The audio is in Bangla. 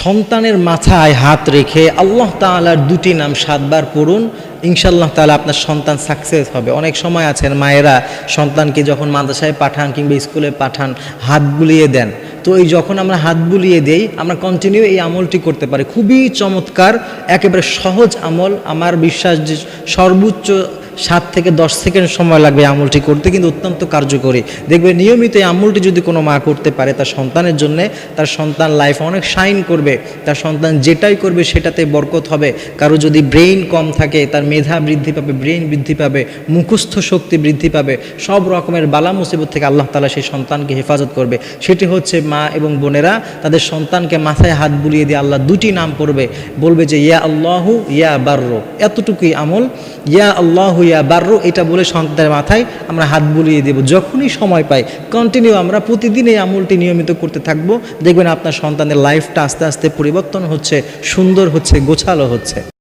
সন্তানের মাথায় হাত রেখে আল্লাহ তাআলার দুটি নাম সাতবার পড়ুন ইনশাল্লাহ তাআলা আপনার সন্তান সাকসেস হবে। অনেক সময় আছেন মায়েরা সন্তানকে যখন মাদ্রাসায় পাঠান কিংবা স্কুলে পাঠান, হাত বুলিয়ে দেন। তো এই যখন আমরা হাত বুলিয়ে দেই, আমরা কন্টিনিউ এই আমলটি করতে পারি। খুবই চমৎকার, একেবারে সহজ আমল। আমার বিশ্বাস যে সর্বোচ্চ সাত থেকে দশ সেকেন্ড সময় লাগবে আমলটি করতে, কিন্তু অত্যন্ত কার্যকরী। দেখবে, নিয়মিত এই আমলটি যদি কোনো মা করতে পারে, তার সন্তানের জন্য, তার সন্তান লাইফ অনেক শাইন করবে, তার সন্তান যেটাই করবে সেটাতে বরকত হবে। কারও যদি ব্রেইন কম থাকে, তার মেধা বৃদ্ধি পাবে ব্রেইন বৃদ্ধি পাবে, মুখস্থ শক্তি বৃদ্ধি পাবে, সব রকমের বালা মুসিবত থেকে আল্লাহ তালা সেই সন্তানকে হেফাজত করবে। সেটি হচ্ছে মা এবং বোনেরা, তাদের সন্তানকে মাথায় হাত বুলিয়ে দিয়ে আল্লাহ দুটি নাম পড়বে। বলবে যে, ইয়া আল্লাহু, ইয়া বার্র। এতটুকুই আমল। ইয়া আল্লাহু ইয়া বার্র এটা বলে সন্তানের মাথায় আমরা হাত বুলিয়ে দেব। যখনই সময় পাই কন্টিনিউ আমরা প্রতিদিন এই আমলটি নিয়মিত করতে থাকব। দেখবেন আপনার সন্তানের লাইফটা আস্তে আস্তে পরিবর্তন হচ্ছে, সুন্দর হচ্ছে, গোছালো হচ্ছে।